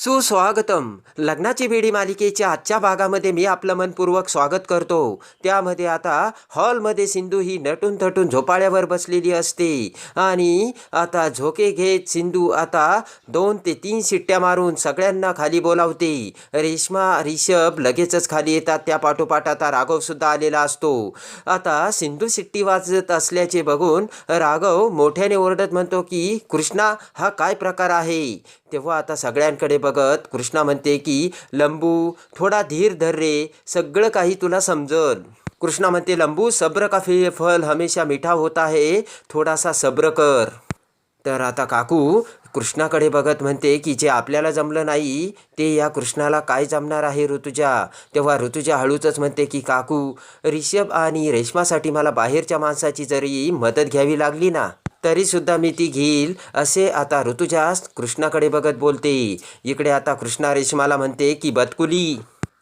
सुस्वागतम. लग्नाची बेडी मालिकेच्या आजच्या भागामध्ये मी आपलं मनपूर्वक स्वागत करतो. त्यामध्ये आता हॉलमध्ये सिंधू ही नटून थटून झोपाळ्यावर बसलेली असते. आणि आता झोके घेत सिंधू आता दोन ते तीन शिट्ट्या मारून सगळ्यांना खाली बोलावते. रेश्मा रिषभ लगेचच खाली येतात. त्या पाठोपाठ आता राघवसुद्धा आलेला असतो. आता सिंधू शिट्टी वाजत असल्याचे बघून राघव मोठ्याने ओरडत म्हणतो की कृष्णा हा काय प्रकार आहे? तेव्हा आता सगळ्यांकडे बघत कृष्णा म्हणते की लंबू थोडा धीर धर रे सगळं काही तुला समजल. कृष्णा म्हणते लंबू सब्र का फे फल हमेशा मिठा होता है थोडासा सब्र कर. तर आता काकू कृष्णाकडे बघत म्हणते की जे आपल्याला जमलं नाही ते या कृष्णाला काय जमणार आहे ऋतुजा? तेव्हा ऋतुजा हळूचच म्हणते की काकू रिषभ आणि रेशमासाठी मला बाहेरच्या माणसाची जरी मदत घ्यावी लागली ना तरीसुद्धा मी ती घेईल असे आता ऋतुजा कृष्णाकडे बघत बोलते. इकडे आता कृष्णा रेशमाला म्हणते की बतकुली.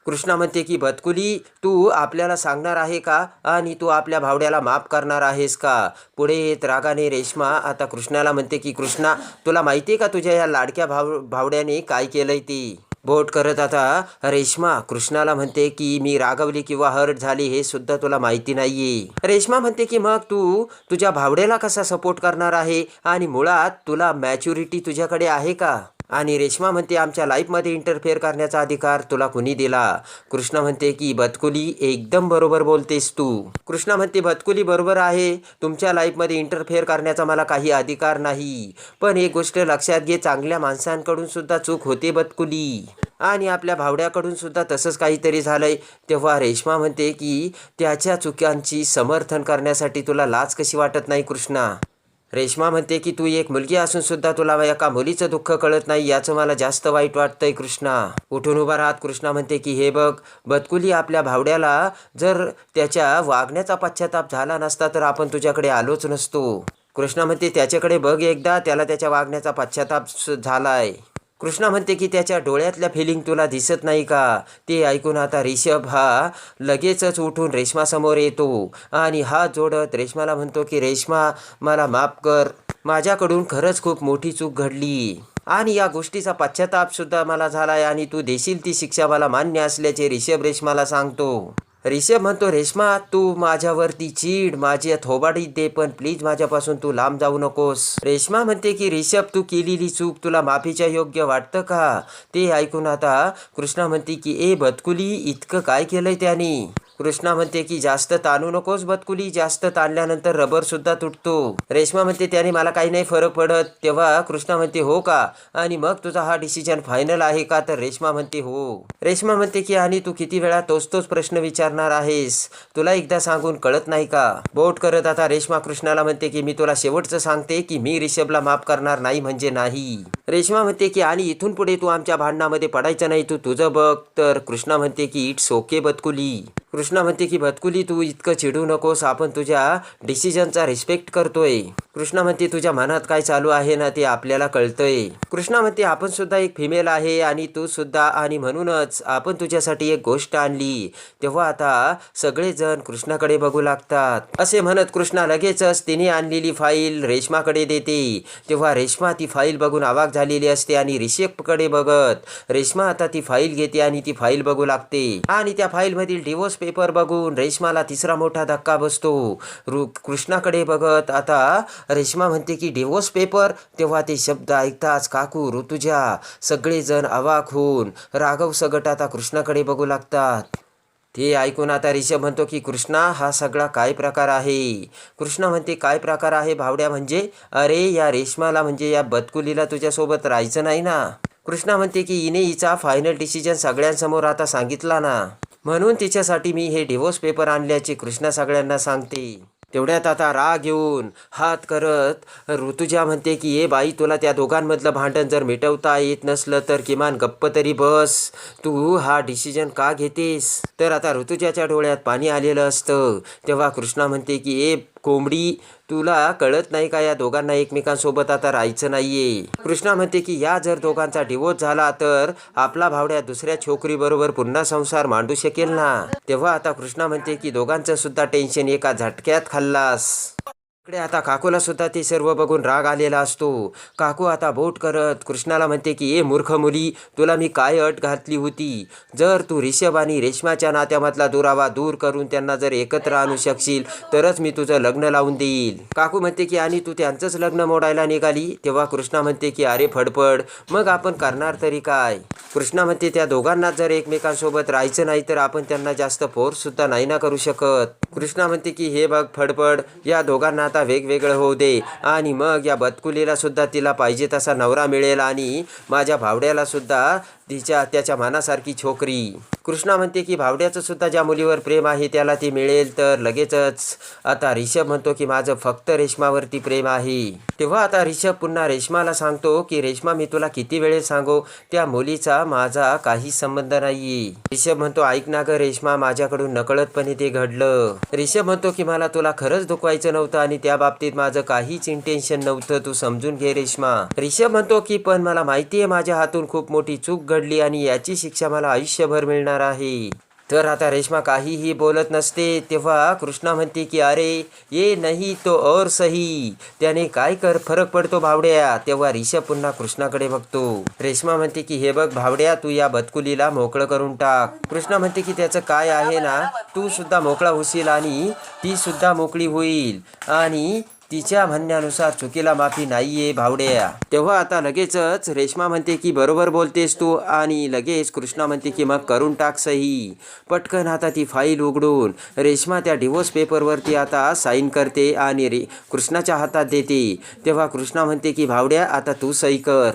कृष्णा म्हणते की बतकुली तू आपल्याला सांगणार आहे का? आणि तू आपल्या भावड्याला माफ करणार आहेस का? पुढे येत रागाने रेश्मा आता कृष्णाला म्हणते की कृष्णा तुला माहिती आहे का तुझ्या या लाडक्या भाव भावड्याने काय केलंय ती? बोट करत आता रेश्मा कृष्णाला म्हणते की मी रागवली किंवा हर्ट झाली हे सुद्धा तुला माहिती नाही रेश्मा म्हणते की मग तू तुझ्या भावड्याला कसा सपोर्ट करणार आहे? आणि मुळात तुला मॅच्युरिटी तुझ्याकडे आहे का? आणि रेश्मा म्हणते आमच्या लाईफमध्ये इंटरफेअर करण्याचा अधिकार तुला कुणी दिला? कृष्णा म्हणते की बतकुली एकदम बरोबर बोलतेस तू. कृष्णा म्हणते बतकुली बरोबर आहे. तुमच्या लाईफमध्ये इंटरफेअर करण्याचा मला काही अधिकार नाही. पण एक गोष्ट लक्षात घे चांगल्या माणसांकडून सुद्धा चूक होते बतकुली आणि आपल्या भावड्याकडून सुद्धा तसंच काहीतरी झालंय. तेव्हा रेश्मा म्हणते की त्याच्या चुक्यांची समर्थन करण्यासाठी तुला लाज कशी वाटत नाही कृष्णा? रेश्मा म्हणते की तू एक मुलगी असून सुद्धा तुला एका मुलीचं दुःख कळत नाही याचं मला जास्त वाईट वाटतंय कृष्णा. उठून उभा राहत कृष्णा म्हणते की हे बघ बदकुली आपल्या भावड्याला जर त्याच्या वागण्याचा पश्चाताप झाला नसता तर आपण तुझ्याकडे आलोच नसतो. कृष्णा म्हणते त्याच्याकडे बघ एकदा त्याला त्याच्या वागण्याचा पश्चाताप झाला झालाय. कृष्णा म्हणते की त्याच्या डोळ्यातल्या फिलिंग तुला दिसत नाही का? ते ऐकून आता रिषभ हा लगेचच उठून रेश्मासमोर येतो. आणि हात जोडत रेश्माला म्हणतो की रेश्मा मला माफ कर. माझ्याकडून खरंच खूप मोठी चूक घडली. आणि या गोष्टीचा पश्चातापसुद्धा सुद्धा मला आहे आणि तू देशील ती शिक्षा मला मान्य असल्याचे रिषभ रेश्माला सांगतो. रिषभ म्हणतो रेश्मा तू माझ्यावरती चीड माझी थोबाडीत दे पण प्लीज माझ्यापासून तू लांब जाऊ नकोस. रेश्मा म्हणते की रिषभ तू केलेली चूक तुला माफीच्या योग्य वाटतं का? ते ऐकून आता कृष्णा म्हणते की ए बदकुली इतकं काय केलंय त्याने? कृष्णा म्हणते की जास्त ताणू नकोस बतकुली जास्त ताणल्यानंतर रबर सुद्धा तुटतो. रेश्मा म्हणते त्याने मला काही नाही फरक पडत. तेव्हा कृष्णा म्हणते हो का? आणि मग तुझा हा डिसिजन फायनल आहे का? तर रेश्मा म्हणते हो. रेश्मा म्हणते की आणि तू किती वेळा तोच तोच प्रश्न विचारणार आहेस? तुला एकदा सांगून कळत नाही का? बोट करत आता रेश्मा कृष्णाला म्हणते की मी तुला शेवटचं सांगते की मी रिषभला माफ करणार नाही म्हणजे नाही. रेश्मा म्हणते की आणि इथून पुढे तू आमच्या भांडणामध्ये पडायचं नाही तू तुझं बघ. तर कृष्णा म्हणते की इट्स ओके बतकुली कृष्ण म्हणते की भतकुली तू इतकं चिडू नकोस. आपण तुझ्या डिसिजनचा रिस्पेक्ट करतोय. कृष्णा म्हणते तुझ्या मनात काय चालू आहे ना ते आपल्याला कळतंय. कृष्णा म्हणते आपण सुद्धा एक फिमेल आहे आणि तू सुद्धा आणि म्हणूनच आपण तुझ्यासाठी एक गोष्ट आणली. तेव्हा आता सगळेजण कृष्णाकडे बघू लागतात. असे म्हणत कृष्णा लगेचच तिने आणलेली फाईल रेश्माकडे देते. तेव्हा रेश्मा ती फाईल बघून आवाक झालेली असते आणि रिषभकडे बघत रेश्मा आता ती फाईल घेते आणि ती फाईल बघू लागते. आणि त्या फाईलमधील डिवोर्स पेपर बघून रेश्माला तिसरा मोठा धक्का बसतो. रु कृष्णाकडे बघत आता रेश्मा म्हणते की डिवोर्स पेपर तेव्हा ते शब्द ऐकताच काकू ऋतुजा सगळेजण अवाक होऊन राघव सगट आता कृष्णाकडे बघू लागतात. ते ऐकून आता रिषभ म्हणतो की कृष्णा हा सगळा काय प्रकार आहे? कृष्णा म्हणते काय प्रकार आहे भावड्या म्हणजे? अरे या रेश्माला म्हणजे या बदकुलीला तुझ्यासोबत राहायचं नाही ना. कृष्णा म्हणते की हिने हिचा फायनल डिसिजन सगळ्यांसमोर आता सांगितला ना. म्हणून तिच्यासाठी मी हे डिवोर्स पेपर आणल्याचे कृष्णा सगळ्यांना सांगते. तेवढ्यात आता राग येऊन हात करत ऋतुजा म्हणते की ए बाई तुला त्या दोघांमधलं भांडण जर मिटवता येत नसलं तर किमान गप्प तरी बस. तू हा डिसिजन का घेतेस? तर आता ऋतुजाच्या डोळ्यात पाणी आलेलं असतं. तेव्हा कृष्णा म्हणते की ए कोंबडी तुला कळत नाही का या दोघांना एकमेकांसोबत आता राहायचं नाहीये? कृष्णा म्हणते की या जर दोघांचा डिवोर्स झाला तर आपला भावड्या दुसऱ्या छोकरी बरोबर पुन्हा संसार मांडू शकेल ना? तेव्हा आता कृष्णा म्हणते की दोघांचं सुद्धा टेन्शन एका झटक्यात खाल्लास. इकडे आता काकूला सुद्धा ते सर्व बघून राग आलेला असतो. काकू आता बोट करत कृष्णाला म्हणते की ए मूर्ख मुली तुला मी काय अट घातली होती? जर तू रिषभ आणि रेशमाच्या नात्यामधला दुरावा दूर करून त्यांना जर एकत्र आणू शकशील तरच मी तुझं लग्न लावून देईल. काकू म्हणते की आणि तू त्यांचंच लग्न मोडायला निघाली? तेव्हा कृष्णा म्हणते की अरे फडफड मग आपण करणार तरी काय? कृष्णा म्हणते त्या दोघांना जर एकमेकांसोबत राहायचं नाही तर आपण त्यांना जास्त फोर्स सुद्धा नाही ना करू शकत. कृष्णा म्हणते की हे बघ फडफड या दोघांना आता वेगवेगळं होऊ दे. आणि मग या बदकुलीला सुद्धा तिला पाहिजे तसा नवरा मिळेल आणि माझ्या भावड्याला सुद्धा तिच्या त्याच्या मनासारखी छोकरी. कृष्णा म्हणते की भावड्याचं सुद्धा ज्या मुलीवर प्रेम आहे त्याला ती मिळेल तर लगेचच. आता रिषभ म्हणतो की माझं फक्त रेशमावरती प्रेम आहे. तेव्हा आता रिषभ पुन्हा रेशमाला सांगतो की रेशमा मी तुला किती वेळेस सांगू त्या मुलीचा माझा काही संबंध नाही रिषभ म्हणतो ऐक ना ग रेशमा माझ्याकडून नकळतपणे ते घडलं. रिषभ म्हणतो की मला तुला खरंच दुखवायचं नव्हतं आणि त्या बाबतीत माझं काहीच इंटेन्शन नव्हतं तू समजून घे रेशमा. रिषभ म्हणतो की पण मला माहिती आहे माझ्या हातून खूप मोठी चूक घड घडली आणि याची शिक्षा मला आयुष्यभर मिळणार आहे. तर आता रेश्मा काहीही बोलत नसते तेव्हा कृष्णा म्हणते की अरे ये नाही तो और सही. त्याने काय कर फरक पडतो भावड्या. तेव्हा रिषभ पुन्हा कृष्णाकडे बघतो. रेश्मा म्हणते की हे बघ भावड्या तू या बदकुलीला मोकळं करून टाक. कृष्णा म्हणते की त्याचं काय आहे ना तू सुद्धा मोकळा होशील आणि ती सुद्धा मोकळी होईल. आणि तिच्या म्हणण्यानुसार चुकीला माफी नाहीये भावड्या. तेव्हा आता लगेचच रेश्मा म्हणते की बरोबर बोलतेस तू. आणि लगेच कृष्णा म्हणते की मग करून टाक सही. पटकन आता ती फाईल उघडून रेश्मा त्या डिवोर्स पेपरवरती आता साईन करते आणि रे कृष्णाच्या हातात देते. तेव्हा कृष्णा म्हणते की भावड्या आता तू सही कर.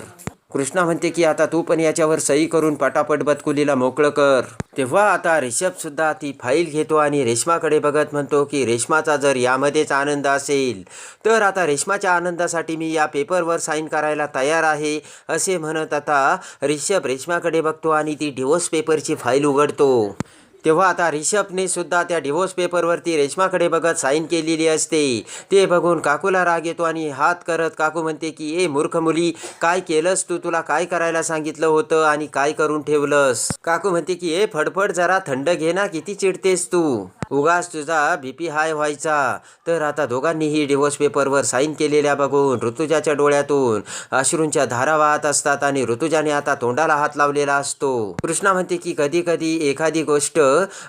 कृष्णा म्हणते की आता तू पण याच्यावर सही करून पटापट बदकुलीला मोकळं कर. तेव्हा आता रिषभ सुद्धा ती फाईल घेतो आणि रेशमाकडे बघत म्हणतो की रेशमाचा जर यामध्येच आनंद असेल तर आता रेशमाच्या आनंदासाठी मी या पेपरवर साईन करायला तयार आहे असे म्हणत आता रिषभ रेशमाकडे बघतो आणि ती डिवोर्स पेपरची फाईल उघडतो. तेव्हा आता रिषभने सुद्धा त्या डिवोर्स पेपरवरती रेश्माकडे बघत साईन केलेली असते. ते बघून काकूला राग येतो आणि हात करत काकू म्हणते की ए मूर्ख मुली काय केलंस तू? तुला काय करायला सांगितलं होतं आणि काय करून ठेवलंस? काकू म्हणते की ए फडफड जरा थंड घे ना किती चिडतेस तू? उगाच तुझा बी पी हाय व्हायचा. तर आता दोघांनीही डिवोर्स पेपरवर साईन केलेल्या बघून ऋतुजाच्या डोळ्यातून अश्रूंच्या धारा वाहत असतात आणि ऋतुजाने आता तोंडाला हात लावलेला असतो. कृष्णा म्हणते की कधी कधी एखादी गोष्ट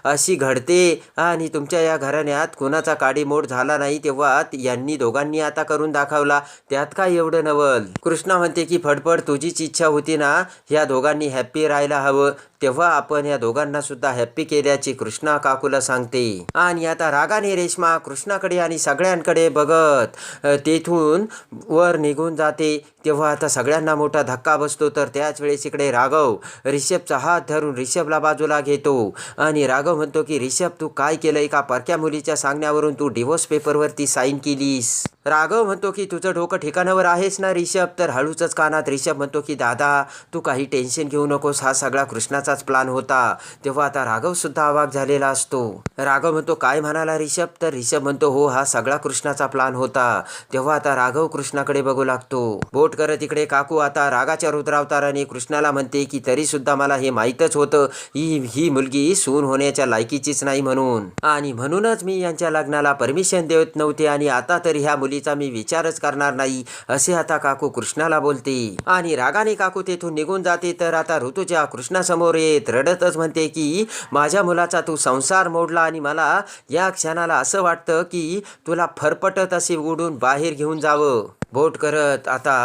अशी घडते आणि तुमच्या या घराण्यात कुणाचा काडीमोड झाला नाही तेव्हा यांनी दोघांनी आता करून दाखवला. त्यात काय एवढं नवल? कृष्णा म्हणते की फडफड तुझीच इच्छा होती ना ह्या दोघांनी हॅप्पी राहायला हवं. तेव्हा आपण या दोघांना सुद्धा हॅप्पी केल्याची कृष्णा काकूला सांगते. आणि आता रागाने रेश्मा कृष्णाकडे आणि सगळ्यांकडे बघत तेथून वर निघून जाते. तेव्हा आता सगळ्यांना मोठा धक्का बसतो. तर त्याच वेळेस इकडे राघव रिषभचा हात धरून रिषभला बाजूला घेतो. आणि राघव म्हणतो की रिषभ तू काय केलं एका परक्या मुलीच्या सांगण्यावरून तू डिवोर्स पेपरवरती साईन केलीस. राघव म्हणतो की तुझं डोकं ठिकाणावर आहेस ना रिषभ तर हळूच कानात रिषभ म्हणतो की दादा तू काही टेन्शन घेऊ नकोस. हा सगळा कृष्णाचाच प्लान होता. तेव्हा आता राघवसुद्धा अवाक झालेला असतो. राघव म्हणतो काय म्हणाला रिषभ तर रिषभ म्हणतो हो हा सगळा कृष्णाचा प्लान होता. तेव्हा आता राघव कृष्णाकडे बघू लागतो. बोट करत इकडे काकू. आता रागाच्या रुद्रावताराने कृष्णाला म्हणते की तरी सुद्धा मला हे माहीतच होतं. ही ही मुलगी सून होण्याच्या लायकीचीच नाही म्हणून. आणि म्हणूनच मी यांच्या लग्नाला परमिशन देत नव्हते आणि आता तरी ह्या मुली मुलीचा मी विचारच करणार नाही असे आता काकू कृष्णाला बोलते. आणि रागाने काकू तेथून निघून जाते तर आता ऋतूच्या कृष्णासमोर येत रडतच म्हणते की माझ्या मुलाचा तू संसार मोडला आणि मला या क्षणाला असं वाटतं की तुला फरफटत असे उडून बाहेर घेऊन जावं. बोट करत आता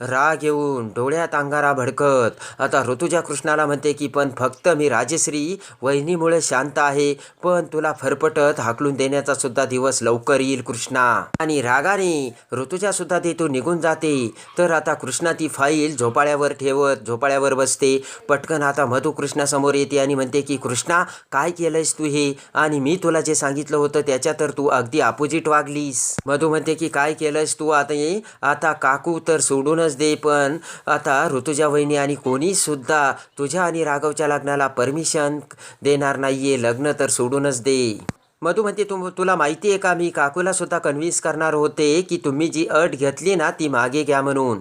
राग येऊन डोळ्यात अंगारा भडकत. आता ऋतुजा कृष्णाला म्हणते की पण फक्त मी राजश्री वहिनीमुळे शांत आहे. पण तुला फरफटत हाकलून देण्याचा सुद्धा दिवस लवकर येईल कृष्णा. आणि रागाने ऋतुजा सुद्धा तिथून निघून जाते. तर आता कृष्णा ती फाईल झोपाळ्यावर ठेवत झोपाळ्यावर बसते. पटकन आता मधु कृष्णासमोर येते आणि म्हणते की कृष्णा काय केलंयस तू हे? आणि मी तुला जे सांगितलं होतं त्याच्या तर तू अगदी अपोजिट वागलीस. मधू म्हणते की काय केलंयस तू आता ये आता काकू तर सोडूनच दे पण आता ऋतुजा वहिनी आणि कोणीसुद्धा तुझ्या आणि राघवच्या लग्नाला परमिशन देणार नाही आहे लग्न तर सोडूनच दे. मधू म्हणते तुम तुला माहिती आहे का मी काकूला सुद्धा कन्व्हिन्स करणार होते की तुम्ही जी अट घेतली ना ती मागे घ्या म्हणून.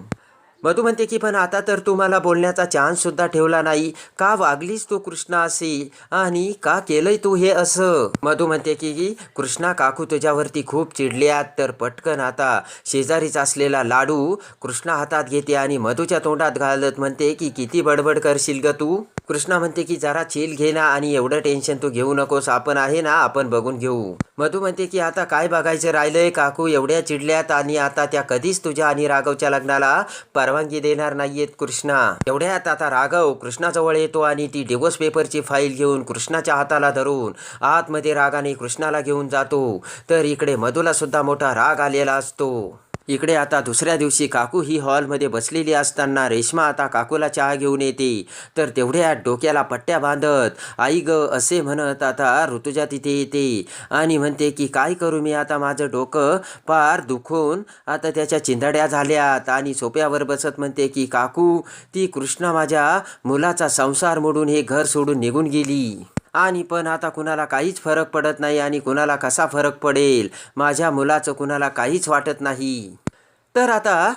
मधू म्हणते की पण आता तर तू मला बोलण्याचा चान्ससुद्धा ठेवला नाही. का वागलीस तू कृष्णा असे आणि का केलंय तू हे असं? मधू म्हणते की कृष्णा काकू तुझ्यावरती खूप चिडल्यात. तर पटकन आता शेजारीच असलेला लाडू कृष्णा हातात घेते आणि मधूच्या तोंडात घालत म्हणते की किती बडबड करशील ग तू? कृष्णा म्हणते की जरा चिल घे ना आणि एवढं टेन्शन तू घेऊ नकोस. आपण आहे ना आपण बघून घेऊ. मधू म्हणते की आता काय बघायचं राहिलंय काकू? एवढ्या चिडल्यात आणि आता त्या कधीच तुझ्या आणि राघवच्या लग्नाला परवानगी देणार नाहीयेत कृष्णा. एवढ्यात आता राघव कृष्णाजवळ येतो आणि ती डिवोर्स पेपरची फाईल घेऊन कृष्णाच्या हाताला धरून आतमध्ये रागाने कृष्णाला घेऊन जातो. तर इकडे मधूला सुद्धा मोठा राग आलेला असतो. इकडे आता दुसऱ्या दिवशी काकू ही हॉलमध्ये बसलेली असताना रेश्मा आता काकूला चहा घेऊन येते. तर तेवढ्या डोक्याला पट्ट्या बांधत आई ग असे म्हणत आता ऋतुजा तिथे येते. आणि म्हणते की काय करू मी आता माझं डोकं? पार दुखून आता त्याच्या चिंधड्या झाल्यात. आणि सोप्यावर बसत म्हणते की काकू ती कृष्णा माझ्या मुलाचा संसार मोडून हे घर सोडून निघून गेली. आणि पण आता कुणाला काहीच फरक पडत नाही आणि कुणाला कसा फरक पडेल? माझ्या मुलाचं कुणाला काहीच वाटत नाही. तर आता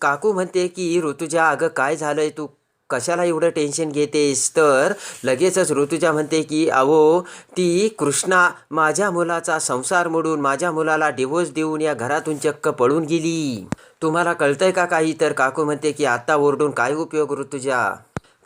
काकू म्हणते की ऋतुजा अगं काय झालंय तू? कशाला एवढं टेन्शन घेतेस? तर लगेचच ऋतुजा म्हणते की अहो ती कृष्णा माझ्या मुलाचा संसार मोडून माझ्या मुलाला डिवोर्स देऊन या घरातून चक्क पळून गेली. तुम्हाला कळतंय का काही? तर काकू म्हणते की आत्ता ओरडून काय उपयोग ऋतुजा?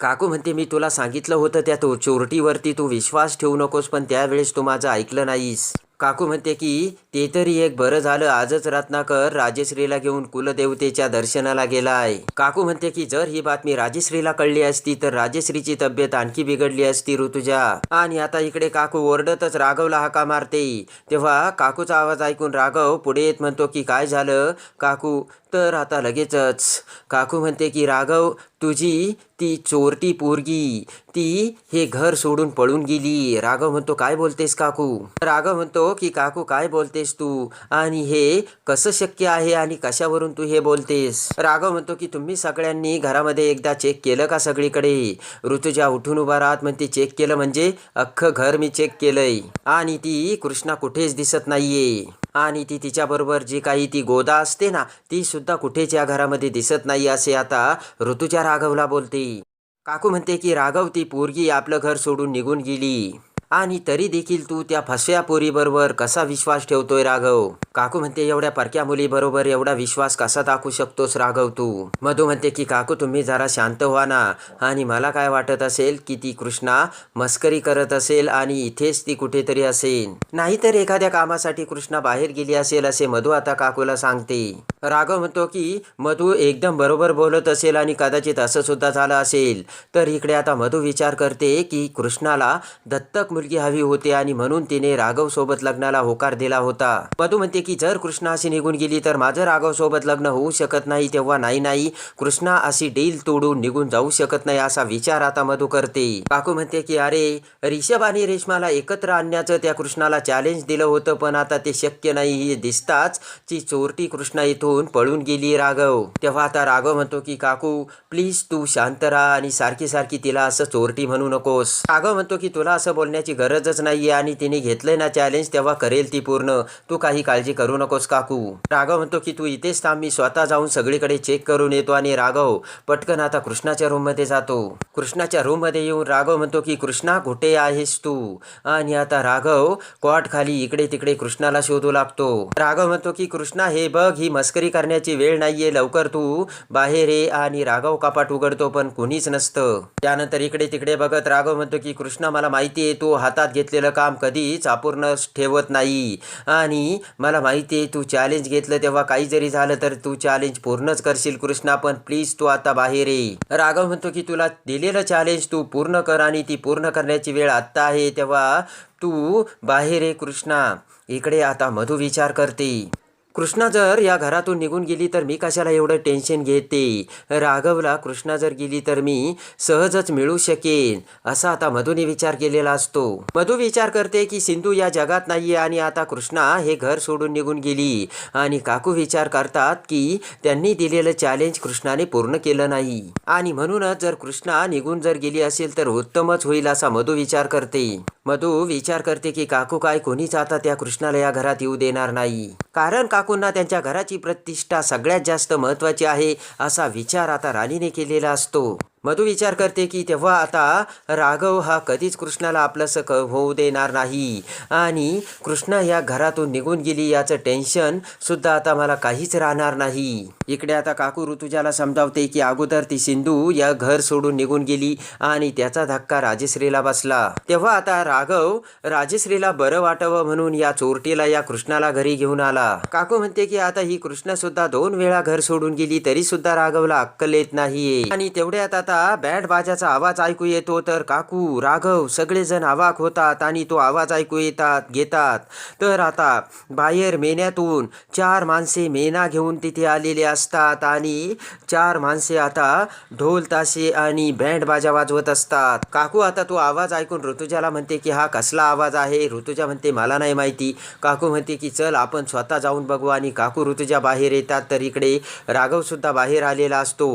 काकू म्हणते मी तुला सांगितलं होतं त्या तो चोरटीवरती तू विश्वास ठेवू नकोस पण त्यावेळेस तू माझं ऐकलं नाहीस. काकू म्हणते की ते तरी एक बरं झालं आजच रत्नाकर राजश्रीला घेऊन कुलदेवतेच्या दर्शनाला गेलाय. काकू म्हणते की जर ही बातमी राजश्रीला कळली असती तर राजश्रीची तब्येत आणखी बिघडली असती ऋतुजा. आणि आता इकडे काकू ओरडतच राघवला हाका मारते. तेव्हा काकूचा आवाज ऐकून राघव पुढे येत म्हणतो की काय झालं? काकू तर आता लगेचच. काकू म्हणते की राघव तुझी ती चोरटी पोरगी ती हे घर सोडून पळून गेली. राघव म्हणतो काय बोलतेस काकू? राघव म्हणतो की काकू काय बोलतेस तू? आणि हे कसं शक्य आहे आणि कशावरून तू हे बोलतेस? राघव म्हणतो की तुम्ही सगळ्यांनी घरामध्ये एकदा चेक केलं का सगळीकडे? ऋतुजा उठून उभा राहत म्हणते चेक केलं म्हणजे अख्खं घर मी चेक केलंय. आणि ती कृष्णा कुठेच दिसत नाहीये. आणि ती तिच्याबरोबर जी काही ती गोदा असते ना ती सुद्धा कुठेच या घरामध्ये दिसत नाही असे आता ऋतुजा राघवला बोलते. काकू म्हणते की राघव ती पोरगी आपलं घर सोडून निघून गेली. आणि तरी देखील तू त्या फसव्या पोरीबरोबर कसा विश्वास ठेवतोय राघव? काकू म्हणते एवढ्या परक्या मुलीबरोबर एवढा विश्वास कसा दाखवू शकतोस राघव तू? मधू म्हणते की काकू तुम्ही जरा शांत व्हा ना. आणि मला काय वाटत असेल की ती कृष्णा मस्करी करत असेल आणि इथेच ती कुठेतरी असेल नाहीतर एखाद्या कामासाठी कृष्णा बाहेर गेली असेल असे मधू आता काकूला सांगते. राघव म्हणतो की मधू एकदम बरोबर बोलत असेल आणि कदाचित असं सुद्धा झालं असेल. तर इकडे आता मधू विचार करते की कृष्णाला दत्तक मुलगी हवी होती आणि म्हणून तिने राघव सोबत लग्नाला होकार दिला होता. मधू म्हणते की जर कृष्णा अशी निघून गेली तर माझं राघव सोबत लग्न होऊ शकत नाही तेव्हा नाही नाही कृष्णा अशी डील तोडून निघून जाऊ शकत नाही असा विचार आता मधू करते. काकू म्हणते की अरे रिषभ आणि रेशमाला एकत्र आणण्याचं त्या कृष्णाला चॅलेंज दिलं होतं पण आता ते शक्य नाही. हे दिसताच ती चोरटी कृष्णा इथून पळून गेली राघव. तेव्हा आता राघव म्हणतो की काकू प्लीज तू शांत राहा आणि सारखी सारखी तिला असं चोरटी म्हणू नकोस. राघव म्हणतो की तुला असं बोलण्याची गरजच नाहीये आणि तिने घेतलंय ना चॅलेंज तेव्हा करेल ती पूर्ण. तू काही काळजी करू नकोस काकू. राघव म्हणतो की तू इथेच थांब मी स्वतः जाऊन सगळीकडे चेक करून येतो आणि राघव पटकन आता कृष्णाच्या रूममध्ये जातो. कृष्णाच्या रूममध्ये येऊन राघव म्हणतो की कृष्णा कुठे आहेस तू? आणि आता राघव कॉट खाली इकडे तिकडे कृष्णाला शोधू लागतो. राघव म्हणतो की कृष्णा हे बघ ही मस्करी करण्याची वेळ नाहीये लवकर तू बाहेर ये. आणि राघव कपाट उघडतो पण कुणीच नसतं. त्यानंतर इकडे तिकडे बघत राघव म्हणतो की कृष्णा मला माहिती आहे तू हातात घेतलेलं काम कधीच अपूर्ण ठेवत नाही. आणि मला माहिती आहे तू चॅलेंज घेतलं तेव्हा काही जरी झालं तर तू चॅलेंज पूर्णच करशील कृष्णा पण प्लीज तू आता बाहेर ये. राघव म्हणतो की तुला दिलेलं चॅलेंज तू पूर्ण कर आणि ती पूर्ण करण्याची वेळ आत्ता आहे. तेव्हा तू बाहेर ये कृष्णा. इकडे आता मधू विचार करते. कृष्णा जर या घरातून निघून गेली तर मी कशाला एवढं टेन्शन घेते? राघवला कृष्णा जर गेली तर मी सहजच मिळू शकेन असा आता मधूने विचार केलेला असतो. मधू विचार करते की सिंधू या जगात नाही आणि आता कृष्णा हे घर सोडून निघून गेली. आणि काकू विचार करतात की त्यांनी दिलेलं चॅलेंज कृष्णाने पूर्ण केलं नाही. आणि म्हणूनच जर कृष्णा निघून जर गेली असेल तर उत्तमच होईल असा मधू विचार करते. मधू विचार करते की काकू काय कोणीच आता त्या कृष्णाला या घरात येऊ देणार नाही. कारण काकूंना त्यांच्या घराची प्रतिष्ठा सगळ्यात जास्त महत्वाची आहे असा विचार आता राणीने केलेला असतो. मधू विचार करते की तेव्हा आता राघव हा कधीच कृष्णाला आपलंसं क होऊ देणार नाही. आणि कृष्णा या घरातून निघून गेली याचं टेन्शन सुद्धा आता मला काहीच राहणार नाही. इकडे आता काकू ऋतुजाला समजावते की अगोदर ती सिंधू या घर सोडून निघून गेली आणि त्याचा धक्का राजश्रीला बसला. तेव्हा आता राघव राजश्रीला बरं वाटावं म्हणून या चोरटीला या कृष्णाला घरी घेऊन आला. काकू म्हणते की आता ही कृष्ण सुद्धा दोन वेळा घर सोडून गेली तरी सुद्धा राघवला अक्कल येत नाहीये. आणि तेवढ्यात आता बँड बाजाचा आवाज ऐकू येतो तर काकू राघव सगळेजण आवाक होतात आणि तो आवाज ऐकू येतात घेतात. तर आता बाहेर मेन्यातून चार माणसे मेना घेऊन तिथे आलेले असतात आणि चार माणसे आता ढोल ताशे आणि बँड बाजा वाजवत असतात. काकू आता तो आवाज ऐकून ऋतुजाला म्हणते की हा कसला आवाज आहे? ऋतुजा म्हणते मला नाही माहिती. काकू म्हणते की चल आपण स्वतः जाऊन बघू. आणि काकू ऋतुजा बाहेर येतात तर इकडे राघवसुद्धा बाहेर आलेला असतो.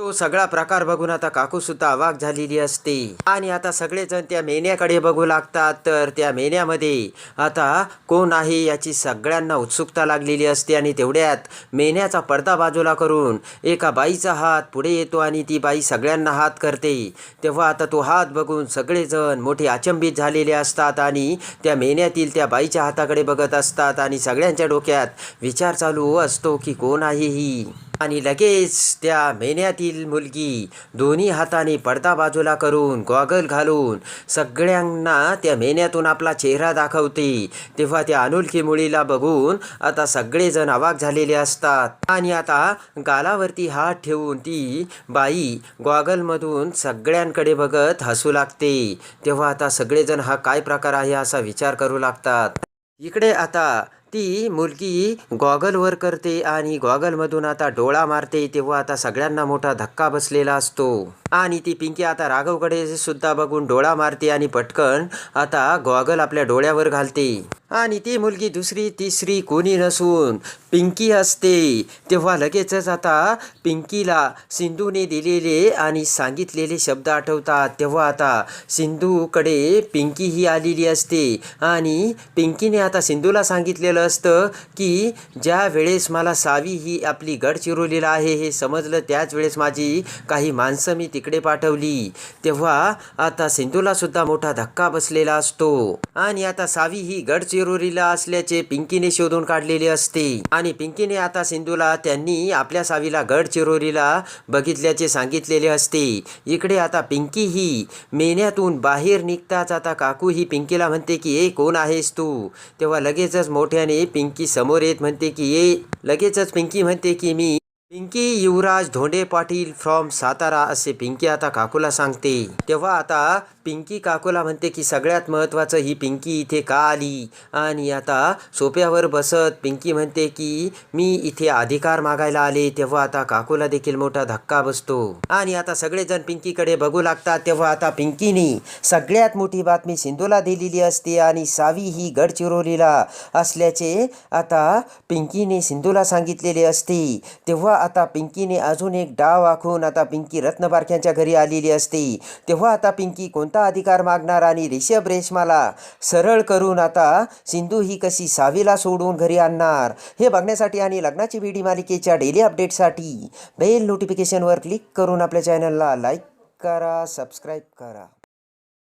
तो सगळा प्रकार बघून आता काकू सुद्धा अवाक झालेली असते. आणि आता सगळेजण त्या मेन्याकडे बघू लागतात. तर त्या मेन्यामध्ये आता कोण आहे याची सगळ्यांना उत्सुकता लागलेली असते. आणि तेवढ्यात मेन्याचा पडदा बाजूला करून एका बाईचा हात पुढे येतो आणि ती बाई सगळ्यांना हात करते. तेव्हा आता तो हात बघून सगळेजण मोठे अचंबित झालेले असतात आणि त्या मेन्यातील त्या बाईच्या हाताकडे बघत असतात. आणि सगळ्यांच्या डोक्यात विचार चालू असतो की कोण आहे ही? आणि लगेच त्या मेन्यातील मुलगी दोन्ही हाताने पडदा बाजूला करून गॉगल घालून सगळ्यांना त्या मेन्यातून आपला चेहरा दाखवते. तेव्हा त्या अनोळखी मुलीला बघून आता सगळेजण अवाक झालेले असतात. आणि आता गालावरती हात ठेवून ती बाई गॉगलमधून सगळ्यांकडे बघत हसू लागते. तेव्हा आता सगळेजण हा काय प्रकार आहे असा विचार करू लागतात. इकडे आता ती मुलगी गॉगलवर करते आणि गॉगलमधून आता डोळा मारते तेव्हा आता सगळ्यांना मोठा धक्का बसलेला असतो. आणि ती पिंकी आता राघवकडे सुद्धा बघून डोळा मारते आणि पटकन आता गॉगल आपल्या डोळ्यावर घालते. आणि ती मुलगी दुसरी तिसरी कोणी नसून पिंकी असते. तेव्हा लगेचच आता पिंकीला सिंधूने दिलेले आणि सांगितलेले शब्द आठवतात. तेव्हा आता सिंधूकडे पिंकी ही आलेली असते. आणि पिंकीने आता सिंधूला सांगितलेलं असतं की ज्या वेळेस मला सावी ही आपली गडचिरोलीला आहे हे समजलं त्याच वेळेस माझी काही माणसं मी तिकडे पाठवली. तेव्हा आता सिंधूलासुद्धा मोठा धक्का बसलेला असतो. आणि आता सावी ही शिरोरीला असल्याचे पिंकीने शोधून काढलेले असते. आणि पिंकीने आता सिंधूला त्यांनी आपल्या सावीला गडचिरोलीला बघितल्याचे सांगितलेले असते. इकडे आता पिंकी ही मेन्यातून बाहेर निघताच आता काकू ही पिंकीला म्हणते की ए कोण आहेस तू? तेव्हा लगेचच मोठ्याने पिंकी समोर येत म्हणते की ए लगेचच पिंकी म्हणते की मी पिंकी युवराज धोंडे पाटील फ्रॉम सातारा असे पिंकी आता काकूला सांगते. तेव्हा आता पिंकी काकूला म्हणते की सगळ्यात महत्त्वाचं ही पिंकी इथे का आली? आणि आता सोप्यावर बसत पिंकी म्हणते की मी इथे अधिकार मागायला आले तेव्हा आता काकूला देखील मोठा धक्का बसतो. आणि आता सगळेजण पिंकीकडे बघू लागतात तेव्हा आता पिंकीने सगळ्यात मोठी बातमी सिंधूला दिलेली असते आणि सावी ही गडचिरोलीला असल्याचे आता पिंकीने सिंधूला सांगितलेले असते. तेव्हा आता पिंकीने अजून एक डाव आखून आता पिंकी रत्नबारख्यांच्या घरी आलेली असते. तेव्हा आता पिंकी कोण कोणता अधिकार मागणार आणि रिषभ रेशमाला सरळ करून आता सिंधू ही कशी सावीला सोडून घरी आणणार? हे बघण्यासाठी आणि लग्नाची बीडी मालिकेच्या डेली अपडेटसाठी बेल नोटिफिकेशनवर क्लिक करून आपल्या चॅनलला लाईक करा सबस्क्राईब करा.